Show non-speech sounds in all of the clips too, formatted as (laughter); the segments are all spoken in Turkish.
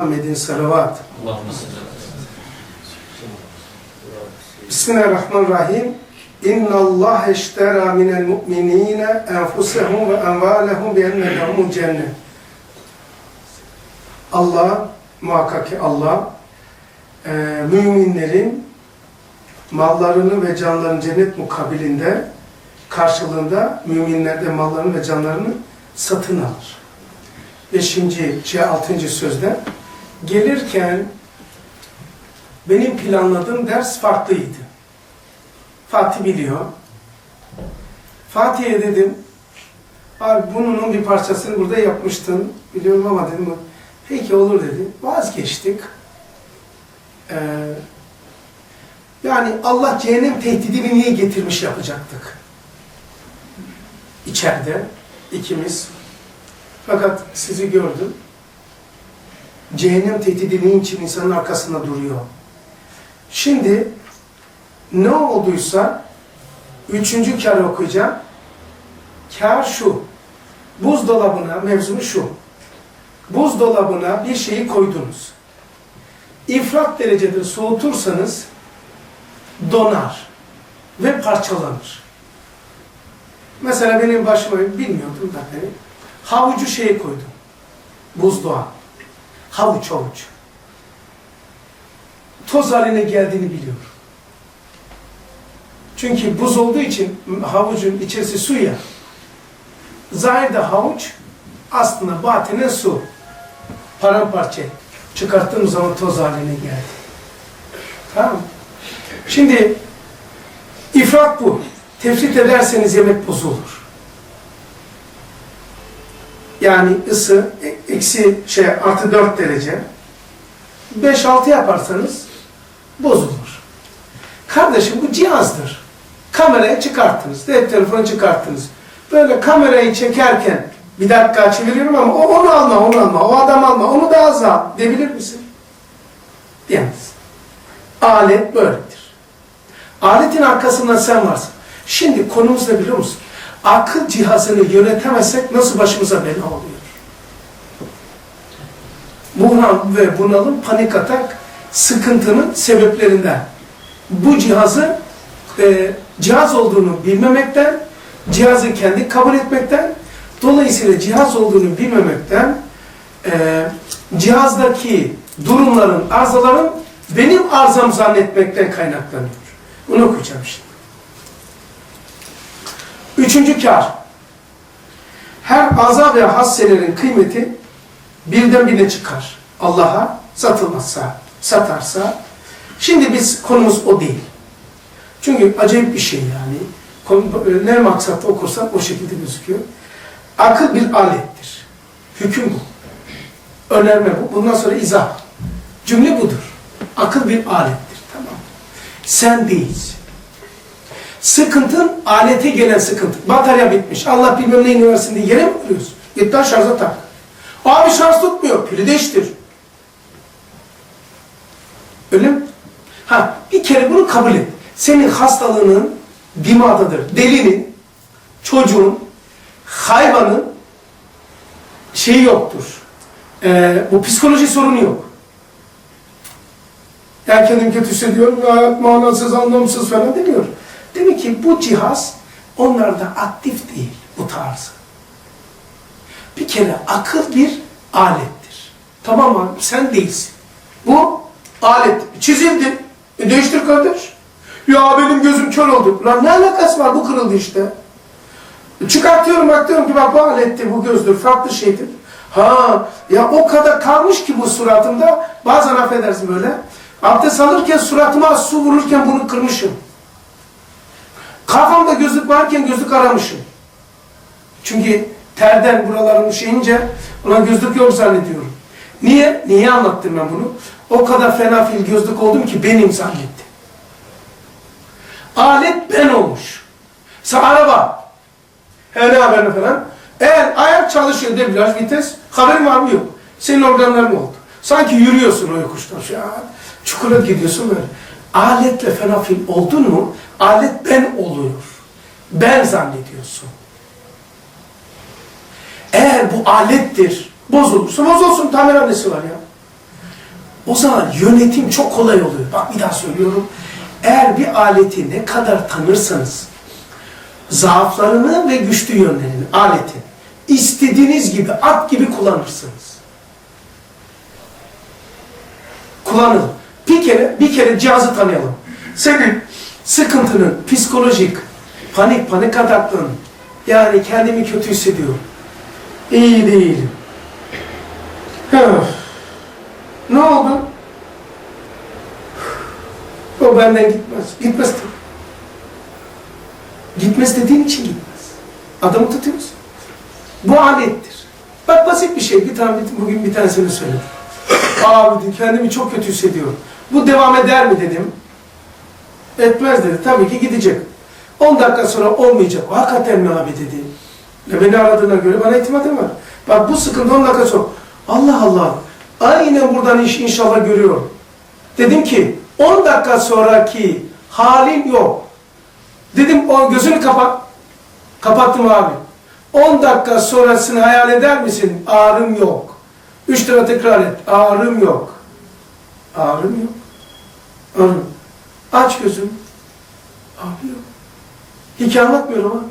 Muhammedin salavat. Bismillahirrahmanirrahim. İnna Allah eştera minel mu'minine enfusehum ve envalehum bi enne lehumul cennet. Allah, muhakkak ki Allah, e, müminlerin mallarını ve canlarını cennet mukabilinde karşılığında müminler de mallarını ve canlarını satın alır. Beşinci, şey altıncı sözde gelirken benim planladığım ders farklıydı. Fatih biliyor. Fatih'e dedim, abi bunun bir parçasını burada yapmıştın, biliyorum ama dedim, peki olur dedi. Vazgeçtik. Ee, yani Allah cehennem tehdidini niye getirmiş yapacaktık. İçeride ikimiz. Fakat sizi gördüm. Cehennem tehdidi için insanın arkasında duruyor. Şimdi ne olduysa üçüncü kar okuyacağım. Kar şu. Buzdolabına, mevzunu şu. Buzdolabına bir şeyi koydunuz. İfrat derecede soğutursanız donar ve parçalanır. Mesela benim başıma bilmiyordum da beni. Havucu şeye koydum. Buzluğa. Havuç havuç. Toz haline geldiğini biliyorum. Çünkü buz olduğu için havucun içerisi su ya. Zahirde havuç aslında batinen su. Paramparça. Çıkarttığım zaman toz haline geldi. Tamam? Şimdi ifrat bu. Tefrit ederseniz yemek bozulur. Yani ısı e- eksi şey artı 4 derece. 5-6 yaparsanız bozulur. Kardeşim bu cihazdır. Kamerayı çıkarttınız, cep telefonu çıkarttınız. Böyle kamerayı çekerken bir dakika çeviriyorum ama o onu alma, onu alma, o adam alma, onu da az al diyebilir misin? Diyemez. Alet böyledir. Aletin arkasında sen varsın. Şimdi konumuz ne biliyor musun? Akıl cihazını yönetemezsek nasıl başımıza bela oluyor? Buhran ve bunalım, panik atak sıkıntının sebeplerinden. Bu cihazı e, cihaz olduğunu bilmemekten, cihazı kendi kabul etmekten, dolayısıyla cihaz olduğunu bilmemekten, e, cihazdaki durumların, arızaların benim arzam zannetmekten kaynaklanıyor. Bunu okuyacağım şimdi. Üçüncü kar. Her aza ve hasselerin kıymeti birden birine çıkar. Allah'a satılmazsa, satarsa. Şimdi biz konumuz o değil. Çünkü acayip bir şey yani. Ne maksatla okursan o şekilde gözüküyor. Akıl bir alettir. Hüküm bu. Önerme bu. Bundan sonra izah. Cümle budur. Akıl bir alettir. Tamam. Sen değilsin. Sıkıntın alete gelen sıkıntı. Batarya bitmiş. Allah bilmem neyin versin diye yere mi vuruyorsun? Git şarja tak. Abi şarj tutmuyor. Pili değiştir. Öyle mi? Ha, bir kere bunu kabul et. Senin hastalığının dimağdadır. Delinin, çocuğun, hayvanın şeyi yoktur. Ee, bu psikoloji sorunu yok. Ya kendimi kötü hissediyorum, manasız, anlamsız falan demiyor. Demek ki bu cihaz onlarda aktif değil bu tarzı. Bir kere akıl bir alettir. Tamam mı? Sen değilsin. Bu alet. Çizildi. E değiştir kardeş. Ya benim gözüm kör oldu. Lan ne alakası var? Bu kırıldı işte. E çıkartıyorum bakıyorum ki bak bu aletti, bu gözdür, farklı şeydir. Ha ya o kadar kalmış ki bu suratımda. Bazen affedersin böyle. Abdest alırken suratıma su vururken bunu kırmışım. Kafamda gözlük varken gözlük aramışım. Çünkü terden buralarım şeyince ona gözlük yok zannediyorum. Niye? Niye anlattım ben bunu? O kadar fena fil gözlük oldum ki benim zannetti. Alet ben olmuş. Sen araba. He ne haber falan. Eğer ayak çalışıyor debriyaj, vites, haberin var mı yok. Senin organların oldu. Sanki yürüyorsun o yokuştan şu an. Çukura gidiyorsun böyle. Aletle fena fil oldun mu, alet ben oluyor. Ben zannediyorsun. Eğer bu alettir, bozulursa bozulsun. Tamir annesi var ya. O zaman yönetim çok kolay oluyor. Bak bir daha söylüyorum. Eğer bir aleti ne kadar tanırsanız, zaaflarını ve güçlü yönlerini, aletin, istediğiniz gibi, at gibi kullanırsınız. Kullanın. Bir kere, bir kere cihazı tanıyalım. Senin sıkıntının, psikolojik, panik, panik ataklığın, yani kendimi kötü hissediyorum. İyi değilim. Ne oldu? O benden gitmez. Gitmez tabii. Gitmez dediğin için gitmez. Adamı tutuyoruz. Bu alettir. Bak basit bir şey. Bir tane bugün bir tanesini söyledim. Abi kendimi çok kötü hissediyorum. Bu devam eder mi dedim. Etmez dedi. Tabii ki gidecek. 10 dakika sonra olmayacak. Hakikaten mi abi dedi. Ve beni aradığına göre bana itimadım var. Bak bu sıkıntı 10 dakika sonra. Allah Allah. Aynen buradan iş inşallah görüyorum. Dedim ki 10 dakika sonraki halin yok. Dedim o gözünü kapat. Kapattım abi. 10 dakika sonrasını hayal eder misin? Ağrım yok. 3 defa tekrar et. Ağrım yok. Ağrım yok. Ağrım. Aç gözüm. Ağrım yok. Hikaye anlatmıyorum ama.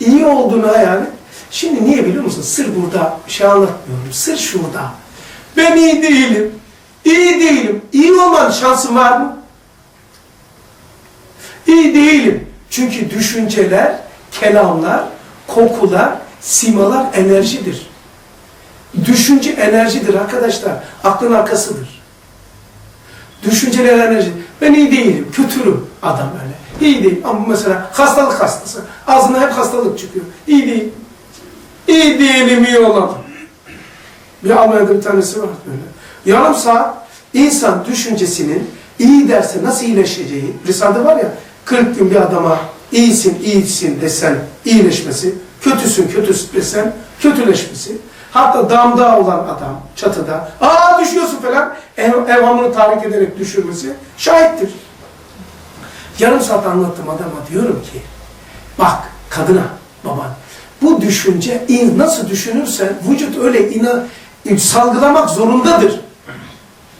İyi olduğunu hayal et. Şimdi niye biliyor musun? Sır burada. Bir şey anlatmıyorum. Sır şurada. Ben iyi değilim. İyi değilim. İyi olman şansın var mı? İyi değilim. Çünkü düşünceler, kelamlar, kokular, simalar enerjidir. Düşünce enerjidir arkadaşlar. Aklın arkasıdır. Düşünceler enerji. Ben iyi değilim, kötürüm adam öyle. İyi değil ama mesela hastalık hastası. Ağzına hep hastalık çıkıyor. İyi değil. İyi değilim, iyi olalım. Bir Almanya'da bir tanesi var böyle. Yarım saat insan düşüncesinin iyi derse nasıl iyileşeceği, Risale'de var ya 40 gün bir adama iyisin, iyisin desen iyileşmesi, kötüsün, kötüsün desen kötüleşmesi. Hatta damda olan adam çatıda, aa düşüyorsun falan, ev, evhamını tahrik ederek düşürmesi şahittir. Yarım saat anlattım adama diyorum ki, bak kadına, baban, bu düşünce nasıl düşünürsen vücut öyle ina, salgılamak zorundadır.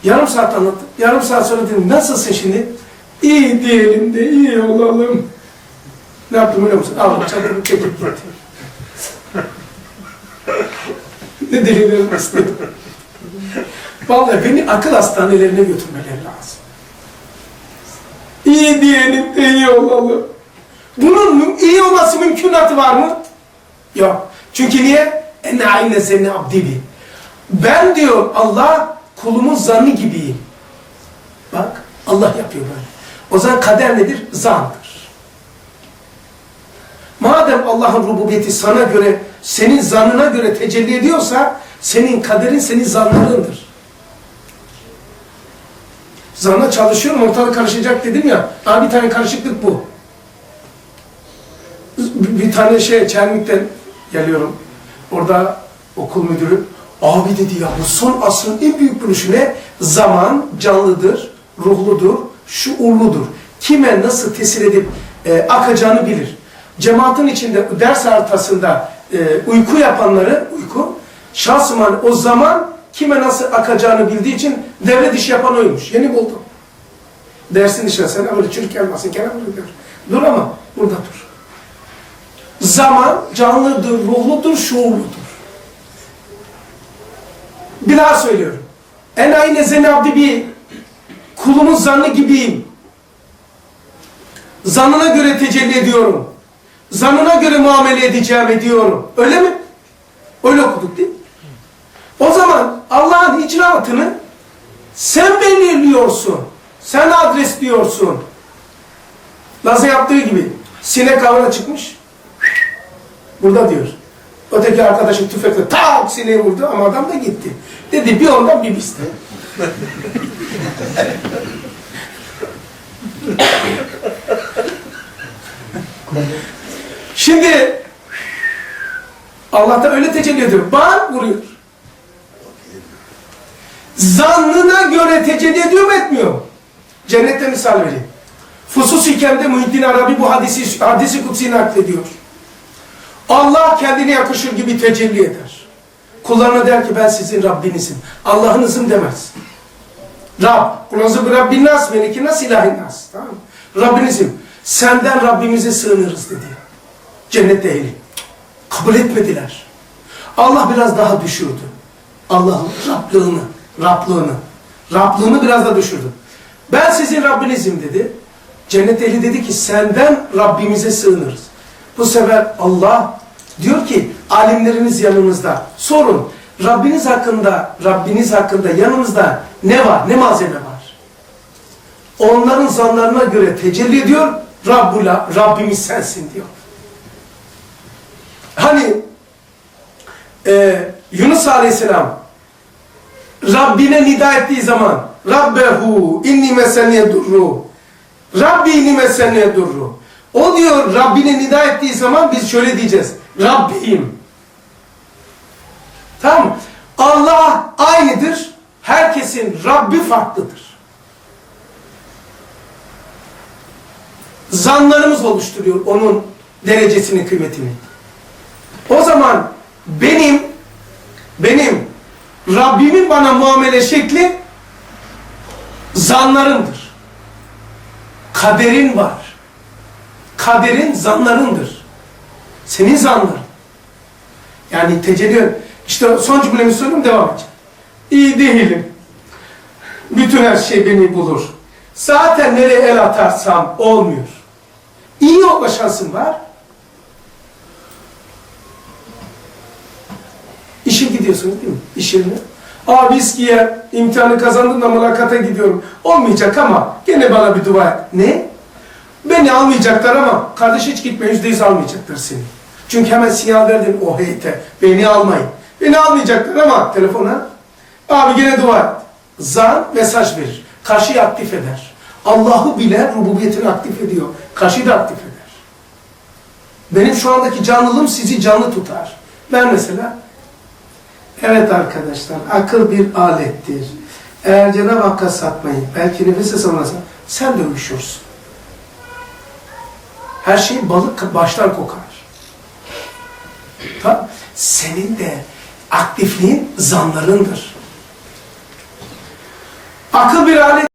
Yarım saat anlattım. Yarım saat sonra dedim nasılsın şimdi? İyi diyelim de iyi olalım. Ne yaptım biliyor musun? Aldım çadırı çekip gittim. (laughs) ne delilerim istedim. Vallahi beni akıl hastanelerine götürmeleri lazım. İyi diyelim de iyi olalım. Bunun iyi olması mümkünatı var mı? Yok. Çünkü niye? Enne ayne seni abdili. Ben diyor Allah kulumun zannı gibiyim. Bak Allah yapıyor böyle. O zaman kader nedir? Zandır. Madem Allah'ın rububiyeti sana göre, senin zannına göre tecelli ediyorsa, senin kaderin senin zannlarındır. Zanna çalışıyorum, ortalık karışacak dedim ya, Aa, bir tane karışıklık bu. Bir tane şey, Çermik'ten geliyorum. Orada okul müdürü, abi dedi ya bu son asrın en büyük buluşu ne? Zaman canlıdır, ruhludur, şuurludur. Kime nasıl tesir edip e, akacağını bilir. Cemaatin içinde ders haritasında e, uyku yapanları, uyku, şahsıman o zaman kime nasıl akacağını bildiği için devlet iş yapan oymuş. Yeni buldum. Dersin dışına sen böyle çürük gelmesin, kenara dur. Dur ama burada dur. Zaman canlıdır, ruhludur, şuurludur. Bir daha söylüyorum. En aynı zenabdi bir kulumun zannı gibiyim. Zannına göre tecelli ediyorum. Zannına göre muamele edeceğim ediyorum. Öyle mi? Öyle okuduk değil mi? O zaman Allah'ın icraatını sen belirliyorsun. Sen adres diyorsun. Laz'a yaptığı gibi. Sinek avına çıkmış. Burada diyor. Öteki arkadaşım tüfekle tak sineği vurdu ama adam da gitti. Dedi bir ondan bir bizden. Şimdi Allah da öyle tecelli ediyor. Bağır vuruyor. Zannına göre mu etmiyor? Cennette misal vereyim. Fusus Hikem'de Muhittin Arabi bu hadisi, hadisi kutsi naklediyor. Allah kendine yakışır gibi tecelli eder. Kullarına der ki ben sizin Rabbinizim. Allah'ınızım demez. Rab. Kulazı bir Rabbin nas, meleki nas, ilahin nas. Tamam? Rabbinizim. Senden Rabbimize sığınırız dedi. Cennet ehli. Kabul etmediler. Allah biraz daha düşürdü. Allah'ın Rablığını, Rablığını, Rablığını biraz da düşürdü. Ben sizin Rabbinizim dedi. Cennet ehli dedi ki senden Rabbimize sığınırız. Bu sefer Allah diyor ki alimleriniz yanınızda. Sorun Rabbiniz hakkında, Rabbiniz hakkında yanınızda ne var, ne malzeme var? Onların zanlarına göre tecelli ediyor. Rabbula, Rabbimiz sensin diyor. Hani e, Yunus Aleyhisselam Rabbine nida ettiği zaman Rabbehu inni mesenne durru Rabbi inni mesenne durru O diyor Rabbine nida ettiği zaman biz şöyle diyeceğiz Rabbim Tamam? Allah aynıdır. Herkesin Rabbi farklıdır. Zanlarımız oluşturuyor onun derecesini, kıymetini. O zaman benim benim Rabbimin bana muamele şekli zanlarımdır. Kaderin var. Kaderin zanlarındır. Senin zanların. Yani tecelli işte son cümlemi söyleyeyim devam edeceğim. İyi değilim. Bütün her şey beni bulur. Zaten nereye el atarsam olmuyor. İyi olma şansım var. Gidiyorsunuz değil mi? İş yerine. Aa viskiye imtihanı kazandım da mülakata gidiyorum. Olmayacak ama gene bana bir dua et. Ne? Beni almayacaklar ama kardeş hiç gitme yüzde yüz almayacaklar seni. Çünkü hemen sinyal verdin o heyete. Beni almayın. Beni almayacaklar ama telefona. Abi gene dua et. Zan mesaj verir. Karşıyı aktif eder. Allah'ı bilen rububiyetini aktif ediyor. Karşıyı da aktif eder. Benim şu andaki canlılığım sizi canlı tutar. Ben mesela Evet arkadaşlar, akıl bir alettir. Eğer Cenab-ı Hakk'a satmayın, belki nefes almasın, sen de uyuşursun. Her şey balık baştan kokar. Tamam. Senin de aktifliğin zanlarındır. Akıl bir alet